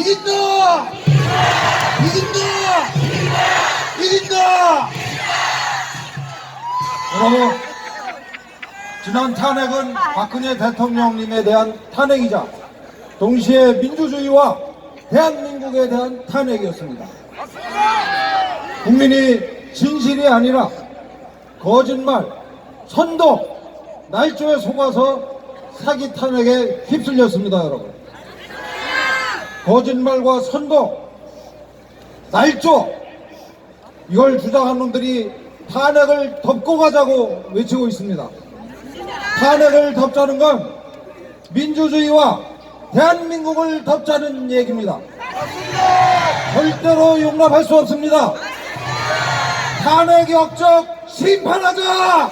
이긴다! 이긴다! 이긴다! 여러분, 지난 탄핵은 박근혜 대통령님에 대한 탄핵이자 동시에 민주주의와 대한민국에 대한 탄핵이었습니다. 국민이 진실이 아니라 거짓말, 선동, 날조에 속아서 사기 탄핵에 휩쓸렸습니다, 여러분. 거짓말과 선동, 날조, 이걸 주장한 놈들이 탄핵을 덮고 가자고 외치고 있습니다. 탄핵을 덮자는 건 민주주의와 대한민국을 덮자는 얘기입니다. 절대로 용납할 수 없습니다. 탄핵 역적 심판하자!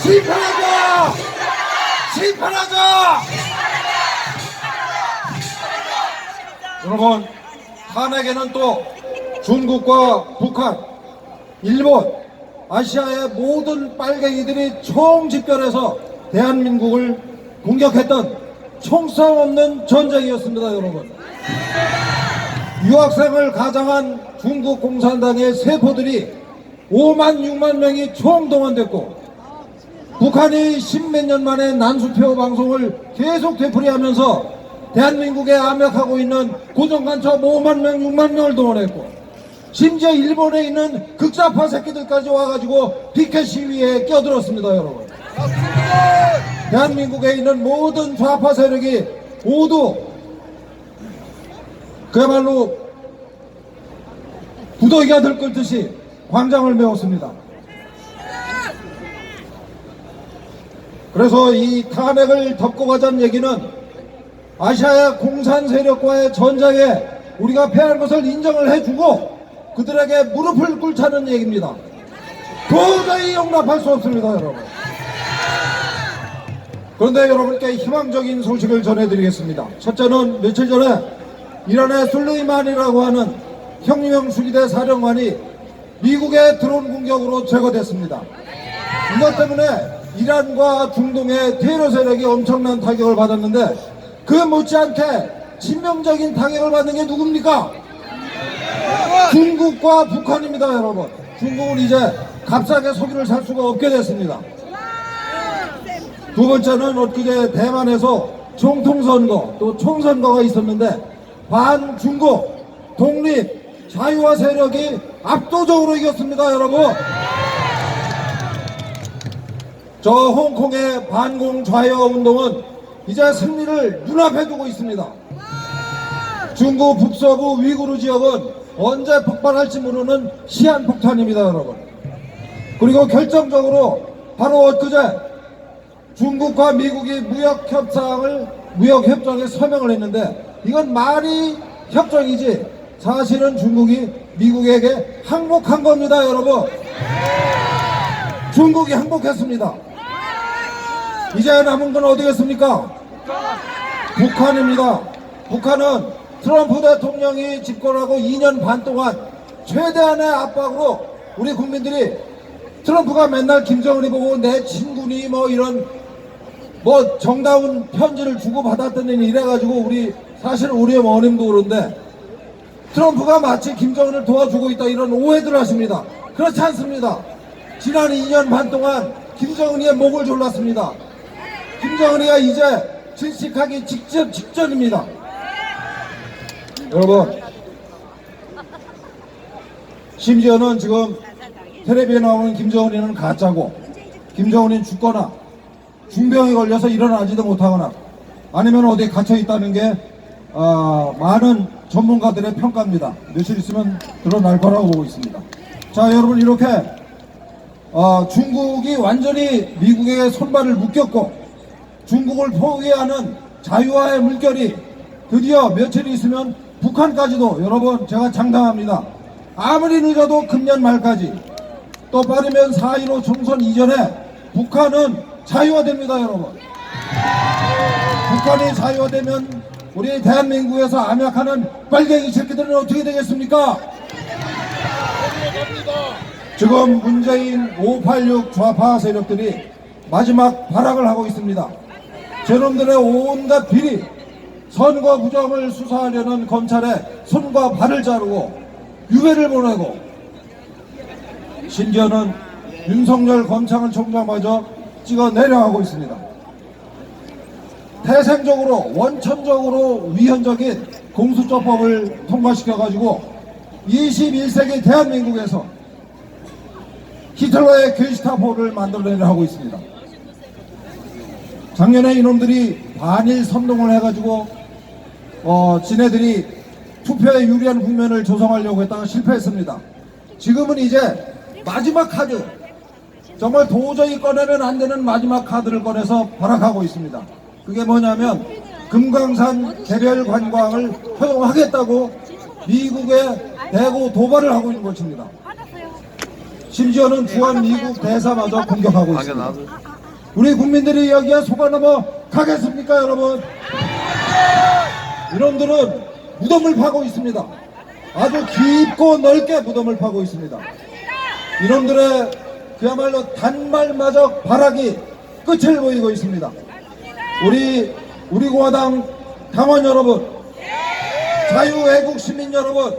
심판하자! 심판하자! 여러분, 탄핵에는 또 중국과 북한, 일본, 아시아의 모든 빨갱이들이 총집결해서 대한민국을 공격했던 총성 없는 전쟁이었습니다, 여러분. 유학생을 가장한 중국 공산당의 세포들이 5만 6만 명이 총동원됐고 북한이 십몇 년 만에 난수표 방송을 계속 되풀이하면서 대한민국에 압력하고 있는 고정간첩 5만 명, 6만 명을 동원했고 심지어 일본에 있는 극좌파 새끼들까지 와가지고 피켓 시위에 껴들었습니다, 여러분. 대한민국에 있는 모든 좌파 세력이 모두 그야말로 부더기가 들끓듯이 광장을 메웠습니다. 그래서 이 탄핵을 덮고 가자는 얘기는 아시아의 공산 세력과의 전쟁에 우리가 패할 것을 인정을 해주고 그들에게 무릎을 꿇자는 얘기입니다. 도저히 용납할 수 없습니다, 여러분. 그런데 여러분께 희망적인 소식을 전해드리겠습니다. 첫째는 며칠 전에 이란의 술레이만이라고 하는 혁명 수리대 사령관이 미국의 드론 공격으로 제거됐습니다. 이것 때문에 이란과 중동의 테러 세력이 엄청난 타격을 받았는데 그 못지않게 치명적인 타격을 받는 게 누굽니까? 중국과 북한입니다, 여러분. 중국은 이제 값싸게 석유를 살 수가 없게 됐습니다. 두 번째는 엊그제 대만에서 총통선거 또 총선거가 있었는데 반중국 독립 자유화 세력이 압도적으로 이겼습니다 여러분 저 홍콩의 반공 좌회화 운동은 이제 승리를 눈앞에 두고 있습니다 중국 북서부 위구르 지역은 언제 폭발할지 모르는 시한폭탄입니다 여러분 그리고 결정적으로 바로 엊그제 중국과 미국이 무역 협상을 무역 협정에 서명을 했는데 이건 말이 협정이지 사실은 중국이 미국에게 항복한 겁니다, 여러분. 중국이 항복했습니다. 이제 남은 건 어디겠습니까? 북한입니다. 북한은 트럼프 대통령이 집권하고 2년 반 동안 최대한의 압박으로 우리 국민들이 트럼프가 맨날 김정은이 보고 내 친구니 뭐 이런 뭐 정다운 편지를 주고 받았더니 이래가지고 우리 사실 우리 어머님도 그런데 트럼프가 마치 김정은을 도와주고 있다 이런 오해들 하십니다. 그렇지 않습니다. 지난 2년 반 동안 김정은이의 목을 졸랐습니다. 김정은이가 이제 질식하기 직전, 직전입니다. 여러분, 심지어는 지금 텔레비에 나오는 김정은이는 가짜고, 김정은이는 죽거나, 중병에 걸려서 일어나지도 못하거나, 아니면 어디에 갇혀 있다는 게, 어, 많은 전문가들의 평가입니다. 며칠 있으면 드러날 거라고 보고 있습니다. 자, 여러분, 이렇게, 어, 중국이 완전히 미국의 손발을 묶였고, 중국을 포기하는 자유화의 물결이 드디어 며칠 있으면 북한까지도 여러분 제가 장담합니다. 아무리 늦어도 금년 말까지 또 빠르면 4.15 총선 이전에 북한은 자유화됩니다 여러분. 북한이 자유화되면 우리 대한민국에서 암약하는 빨갱이 새끼들은 어떻게 되겠습니까? 지금 문재인 586 좌파 세력들이 마지막 발악을 하고 있습니다. 저놈들의 온갖 비리, 선거 부정을 수사하려는 검찰에 손과 발을 자르고 유배를 보내고 심지어는 윤석열 검찰총장마저 찍어 내려가고 있습니다. 태생적으로 원천적으로 위헌적인 공수처법을 통과시켜가지고 21세기 대한민국에서 히틀러의 게시타포를 만들어내려 하고 있습니다. 작년에 이놈들이 반일 선동을 해가지고 어, 지네들이 투표에 유리한 국면을 조성하려고 했다가 실패했습니다. 지금은 이제 마지막 카드, 정말 도저히 꺼내면 안 되는 마지막 카드를 꺼내서 발악하고 있습니다. 그게 뭐냐면 금강산 개별 관광을 허용하겠다고 미국에 대고 도발을 하고 있는 것입니다. 심지어는 주한 미국 대사마저 공격하고 있습니다. 우리 국민들이 여기에 속아 넘어 가겠습니까, 여러분? 이놈들은 무덤을 파고 있습니다. 아주 깊고 넓게 무덤을 파고 있습니다. 이놈들의 그야말로 단말마저 발악이 끝을 보이고 있습니다. 우리 우리 공화당 당원 여러분, 자유애국 시민 여러분,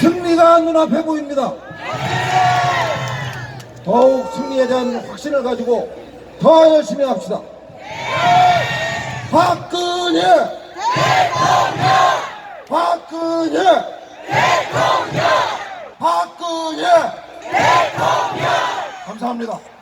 승리가 눈앞에 보입니다. 더욱 승리에 대한 확신을 가지고 더 열심히 합시다. 박근혜! 박근혜! 박근혜! 감사합니다.